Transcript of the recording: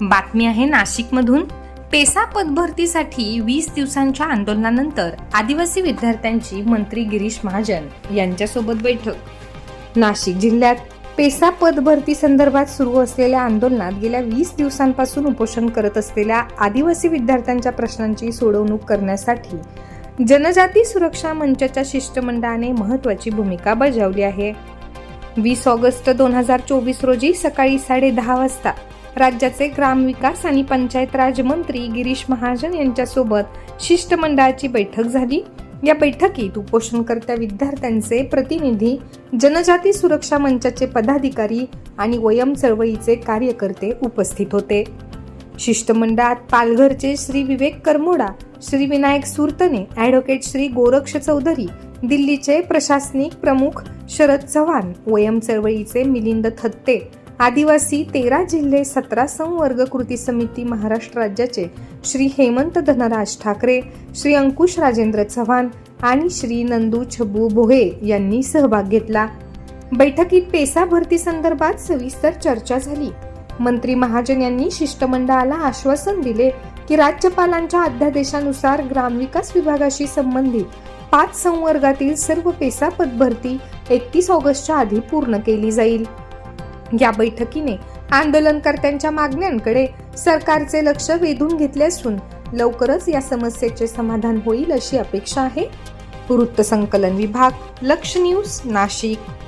बातमी आहे नाशिकमधून. पेसा पदभरतीसाठी वीस दिवसांच्या आंदोलनानंतर आदिवासी विद्यार्थ्यांची मंत्री गिरीश महाजन यांच्यासोबत बैठक. नाशिक जिल्ह्यात पेसा पदभरती संदर्भात सुरू असलेल्या आंदोलनात गेल्या वीस दिवसांपासून उपोषण करत असलेल्या आदिवासी विद्यार्थ्यांच्या प्रश्नांची सोडवणूक करण्यासाठी जनजाती सुरक्षा मंचाच्या शिष्टमंडळाने महत्वाची भूमिका बजावली आहे. वीस ऑगस्ट दोन हजार चोवीस रोजी सकाळी साडे दहा वाजता राज्याचे ग्रामविकास आणि पंचायत राज मंत्री गिरीश महाजन यांच्यासोबत शिष्टमंडळाची बैठक झाली. या बैठकीत उपोषणकर्त्या विद्यार्थ्यांचे प्रतिनिधी जनजाती सुरक्षा मंचाचे पदाधिकारी आणि वयम चळवळीचे कार्यकर्ते उपस्थित होते. शिष्टमंडळात पालघरचे श्री विवेक करमोडा श्री विनायक सुरतने ॲडव्होकेट श्री गोरक्ष चौधरी दिल्लीचे प्रशासनिक प्रमुख शरद चव्हाण वयम चळवळीचे मिलिंद थत्ते आदिवासी तेरा जिल्हे सतरा संवर्ग कृती समिती महाराष्ट्र राज्याचे श्री हेमंत धनराज ठाकरे श्री अंकुश राजेंद्र चव्हाण आणि श्री नंदू छबू भोहे यांनी सहभाग घेतला. बैठकीत पेसा भरती संदर्भात सविस्तर चर्चा झाली. मंत्री महाजन यांनी शिष्टमंडळाला आश्वासन दिले की राज्यपालांच्या अध्यादेशानुसार ग्रामविकास विभागाशी संबंधित पाच संवर्गातील सर्व पेसा पदभरती एकतीस ऑगस्टच्या आधी पूर्ण केली जाईल. या बैठकीने आंदोलनकर्त्यांच्या मागण्यांकडे सरकारचे लक्ष वेधून घेतले असून लवकरच या समस्येचे समाधान होईल अशी अपेक्षा आहे. वृत्तसंकलन विभाग लक्ष न्यूज नाशिक.